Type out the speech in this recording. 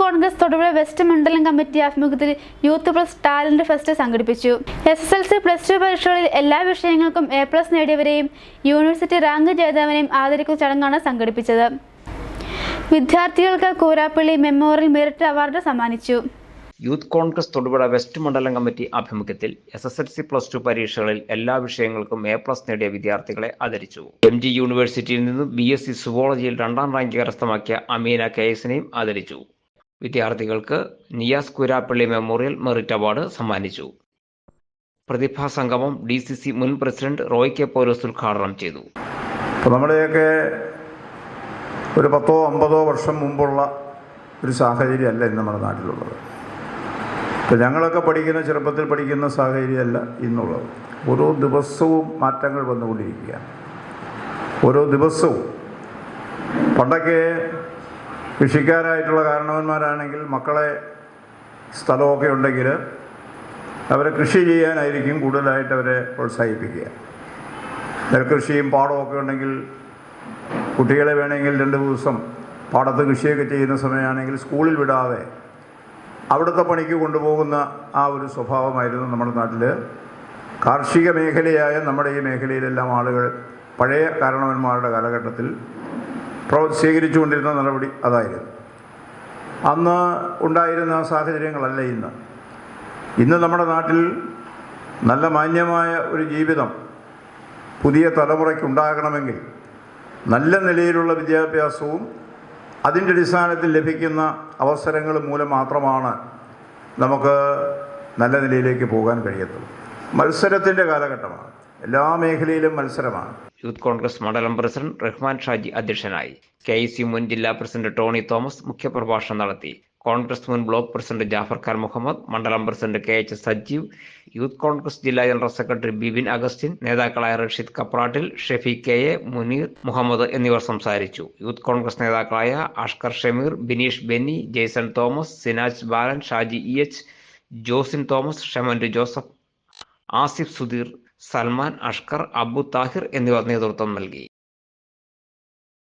Congress Thodupuzha west മണ്ഡലം committee ആഭിമുഖ്യത്തിൽ youth plus talent fest സംഘടിപ്പിച്ചു. S S L C plus two പരീക്ഷകളിൽ എല്ലാ വിഷയങ്ങൾക്കും എ പ്ലസ് നേടിയവരെയും യൂണിവേഴ്സിറ്റി റാങ്ക് ജേതാവിനെയും ആദരിക്കുന്ന ചടങ്ങാണ് സംഘടിപ്പിച്ചത്. വിദ്യാർത്ഥികൾക്ക് കൂരാപ്പള്ളി മെമ്മോറിയൽ മെറിറ്റ് അവാർഡ് സമ്മാനിച്ചു. യൂത്ത് കോൺഗ്രസ് തൊടുപുഴ വെസ്റ്റ് മണ്ഡലം കമ്മിറ്റി ആഭിമുഖ്യത്തിൽ S S L C plus two പരീക്ഷകളിൽ എല്ലാ വിഷയങ്ങൾക്കും എ പ്ലസ് നേടിയ വിദ്യാർത്ഥികളെ ആദരിച്ചു. എം ജി യൂണിവേഴ്സിറ്റിയിൽ നിന്നും ബി എസ് സി സുവോളജിയിൽ രണ്ടാം റാങ്ക് കരസ്ഥമാക്കിയ അമീന കെ എസിനെയും ആദരിച്ചു. വിദ്യാർത്ഥികൾക്ക് Niyas Kurappally memorial merit award സമ്മാനിച്ചു. പ്രതിഭാ സംഗമം ഡി സി സി മുൻ പ്രസിഡന്റ് റോയ് കെ പോലോസ് ഉദ്ഘാടനം ചെയ്തു. നമ്മുടെയൊക്കെ ഒരു പത്തോ അമ്പതോ വർഷം മുമ്പുള്ള ഒരു സാഹചര്യമല്ല ഇന്ന് നമ്മുടെ നാട്ടിലുള്ളത്. ഇപ്പോൾ ഞങ്ങളൊക്കെ പഠിക്കുന്ന ചെറുപ്പത്തിൽ പഠിക്കുന്ന സാഹചര്യമല്ല ഇന്നുള്ളത്. ഓരോ ദിവസവും മാറ്റങ്ങൾ വന്നുകൊണ്ടിരിക്കുകയാണ്. ഓരോ ദിവസവും. പണ്ടൊക്കെ കൃഷിക്കാരായിട്ടുള്ള കാരണവന്മാരാണെങ്കിൽ മക്കളെ സ്ഥലമൊക്കെ ഉണ്ടെങ്കിൽ അവരെ കൃഷി ചെയ്യാനായിരിക്കും കൂടുതലായിട്ട് അവരെ പ്രോത്സാഹിപ്പിക്കുക. നെൽകൃഷിയും പാടമൊക്കെ ഉണ്ടെങ്കിൽ കുട്ടികളെ വേണമെങ്കിൽ രണ്ട് ദിവസം പാടത്ത് കൃഷിയൊക്കെ ചെയ്യുന്ന സമയമാണെങ്കിൽ സ്കൂളിൽ വിടാതെ അവിടുത്തെ പണിക്ക് കൊണ്ടുപോകുന്ന ആ ഒരു സ്വഭാവമായിരുന്നു നമ്മുടെ നാട്ടിൽ കാർഷിക മേഖലയായ നമ്മുടെ ഈ മേഖലയിലെല്ലാം ആളുകൾ പഴയ കാരണവന്മാരുടെ കാലഘട്ടത്തിൽ സ്വീകരിച്ചുകൊണ്ടിരുന്ന നടപടി അതായിരുന്നു. അന്ന് ഉണ്ടായിരുന്ന സാഹചര്യങ്ങളല്ല ഇന്ന്. ഇന്ന് നമ്മുടെ നാട്ടിൽ നല്ല മാന്യമായ ഒരു ജീവിതം പുതിയ തലമുറയ്ക്ക് ഉണ്ടാകണമെങ്കിൽ നല്ല നിലയിലുള്ള വിദ്യാഭ്യാസവും അതിന്റെ അടിസ്ഥാനത്തിൽ ലഭിക്കുന്ന അവസരങ്ങൾ മൂലം മാത്രമാണ് നമുക്ക് നല്ല നിലയിലേക്ക് പോകാൻ കഴിയത്തുള്ളൂ. മത്സരത്തിന്റെ കാലഘട്ടമാണ്. എല്ലാ മേഖലയിലും മത്സരമാണ്. യൂത്ത് കോൺഗ്രസ് മണ്ഡലം പ്രസിഡന്റ് റഹ്മാൻ ഷാജി അധ്യക്ഷനായി. കെ മുൻ ജില്ലാ പ്രസിഡന്റ് ടോണി തോമസ് മുഖ്യപ്രഭാഷണം നടത്തി. കോൺഗ്രസ് മുൻ ബ്ലോക്ക് പ്രസിഡന്റ് ജാഫർ ഖാൻ മുഹമ്മദ് മണ്ഡലം president K H Sajeev youth Congress ജില്ലാ ജനറൽ സെക്രട്ടറി ബിബിൻ അഗസ്റ്റിൻ നേതാക്കളായ റഷീദ് കപ്രാട്ടിൽ ഷെഫി കെ എ മുനീർ മുഹമ്മദ് എന്നിവർ സംസാരിച്ചു. യൂത്ത് കോൺഗ്രസ് നേതാക്കളായ അഷ്കർ ഷമീർ ബിനീഷ് ബെന്നി ജെയ്സൺ തോമസ് സിനാജ് ബാലൻ ഷാജി ഇ എച്ച് ജോസിൻ തോമസ് ഷെമൻഡു ജോസഫ് ആസിഫ് സുധീർ സൽമാൻ അഷ്കർ അബു താഹിർ എന്നിവർ നേതൃത്വം നൽകി.